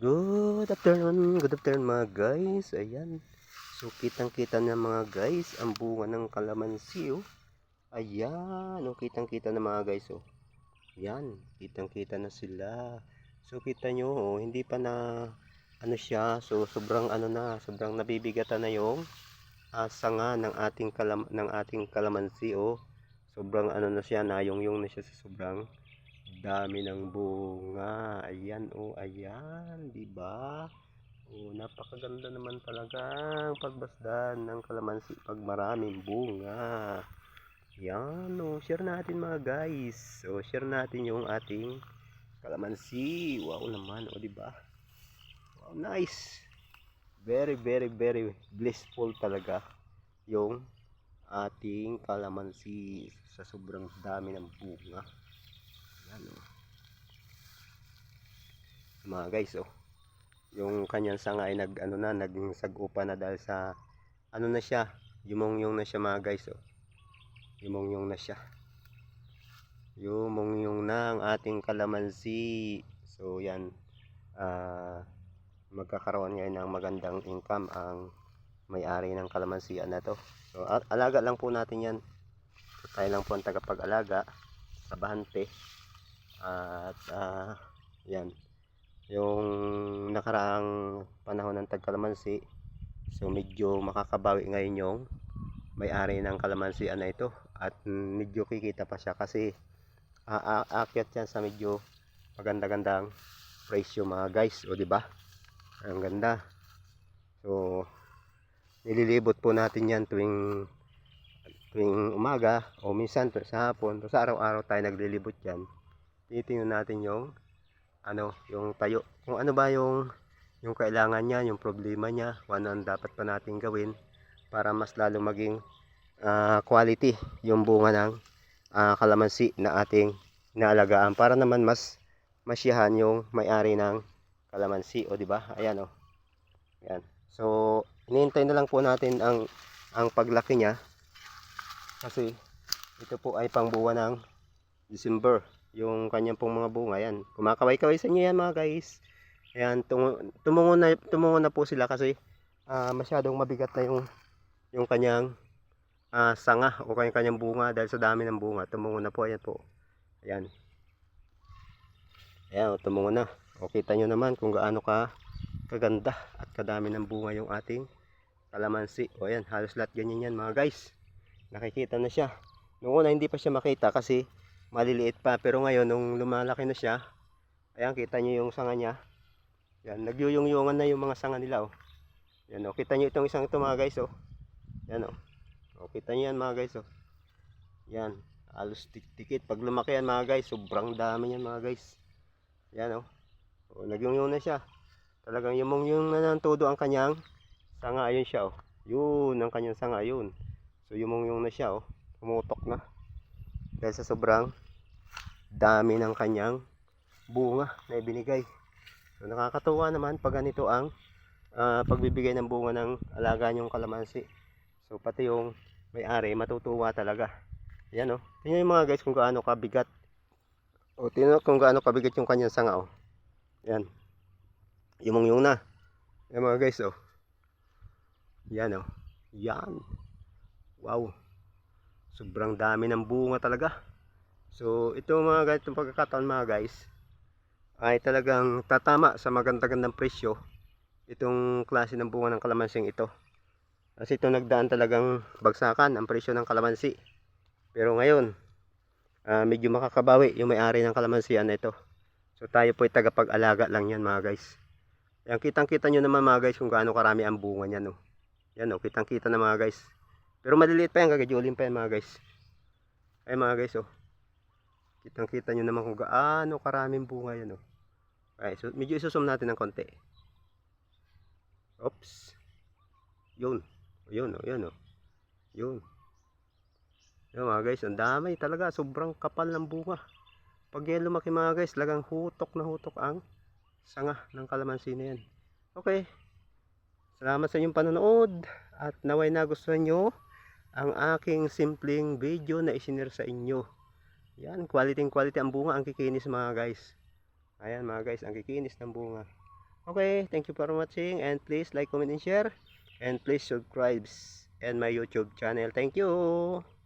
Good afternoon, good afternoon mga guys. Ayan. So kitang kita na mga guys ang bunga ng kalamansi oh. Ayan, oh, kitang kita na mga guys oh. Ayan, kitang kita na sila. So kita nyo oh, hindi pa na ano siya, so sobrang ano na, sobrang nabibigatan na yung uh, sanga ng ating kalam ng ating kalamansi oh. Sobrang ano na siya, nayong-yung na siya sa sobrang dami ng bunga. Ayan oh, ayan, 'di ba? Oh, napakaganda naman talaga ang pagbasdan ng kalamansi pag maraming bunga. Yan oh, share natin mga guys. So, share natin yung ating kalamansi. Wow naman, oh, 'di ba? Wow, nice. Very, very, very blissful talaga yung ating kalamansi sa sobrang dami ng bunga. Yan oh. Mga guys oh. Yung kanyang sanga ay nag ano na naging sagupa na dahil sa ano na siya, yumong-yung na siya mga guys oh. Yumong-yung na siya. Yumong-yung na ang ating kalamansi. So yan ah magkakaroon ngayon ng magandang income ang may-ari ng kalamansian na to. So al- alaga lang po natin yan. Tayo lang po ang tagapag-alaga sa bahante at ah, yan. Yung nakaraang panahon ng tagkalamansi so medyo makakabawi ngayon yung may-ari ng kalamansi na ito. At medyo kikita pa siya kasi uh, aakyat yan sa medyo maganda-gandang presyo mga guys. O di ba? Ang ganda. So nililibot po natin yan tuwing tuwing umaga o minsan sa hapon. Sa araw-araw tayo naglilibot yan titingnan natin yung ano, yung tayo. Kung ano ba yung yung kailangan niya, yung problema niya, ano dapat pa natin gawin para mas lalo maging uh, quality yung bunga ng uh, kalamansi na ating naalagaan para naman mas masyahan yung may-ari ng kalamansi o di ba? Ayan oh. Ayan. So, hinihintay na lang po natin ang ang paglaki niya kasi ito po ay pangbuwan ng December yung kanyang pong mga bunga yan kumakaway-kaway sa inyo yan mga guys. Ayan tumu tumungo na, tumungo na po sila kasi uh, masyadong mabigat na yung yung kanyang uh, sanga o kanyang, kanyang bunga dahil sa dami ng bunga. Tumungo na po ayan po. Ayan. Ayan tumungo na. O kita nyo naman kung gaano ka kaganda at kadami ng bunga yung ating kalamansi. O ayan halos lahat ganyan yan mga guys. Nakikita na siya. Noong una hindi pa siya makita kasi maliliit pa. Pero ngayon nung lumalaki na siya ayan kita nyo yung sanga niya. Yan nagyuyong-yungan na yung mga sanga nila oh. Yan oh kita nyo itong isang ito mga guys oh. Yan oh, oh kita nyo yan mga guys oh. Yan halos tiktikit. Pag lumaki yan mga guys sobrang dami yan mga guys. Yan oh, oh nagyuyong na siya. Talagang yumong yung na todo ang kanyang sanga. Ayun siya oh. Yun ang kanyang sanga yun. So yumong yung na siya oh. Pumutok na dahil sa sobrang dami ng kanyang bunga na ibinigay. So nakakatuwa naman pag ganito ang uh, pagbibigay ng bunga ng alaga nyong kalamansi. So pati yung may-ari matutuwa talaga. Yan oh. tingnan yung mga guys kung gaano kabigat. O tingnan kung gaano kabigat yung kanyang sanga oh. yan. Yung yung na. Yan mga guys oh. yan o yan. Wow sobrang dami ng bunga talaga. So ito mga ganitong pagkakataon mga guys ay talagang tatama sa maganda-gandang presyo itong klase ng bunga ng kalamansing ito. Kasi ito nagdaan talagang bagsakan ang presyo ng kalamansi. Pero ngayon uh, medyo makakabawi yung may-ari ng kalamansian na ito. So tayo po ay tagapag-alaga lang yan mga guys. Yan kitang kita nyo naman mga guys kung gaano karami ang bunga niyan no. yan o kitang kita na mga guys pero maliliit pa yan, gagajulin pa yan mga guys. Ay mga guys oh. Kitang kita nyo naman kung gaano karaming bunga yan oh. Ay, so, medyo isusum natin ng konti. Oops. Yun. Yun oh, yun oh. Yun. Yun mga guys, ang dami talaga. Sobrang kapal ng bunga. Pag yan lumaki mga guys, lagang hutok na hutok ang sanga ng kalamansi na yan. Okay. Salamat sa inyong panonood. At naway nagustuhan nyo ang aking simpleng video na isinir sa inyo. Yan, quality quality ang bunga ang kikinis mga guys. Ayan mga guys, ang kikinis ng bunga. Okay, thank you for watching and please like, comment, and share. And please subscribe and my YouTube channel. Thank you.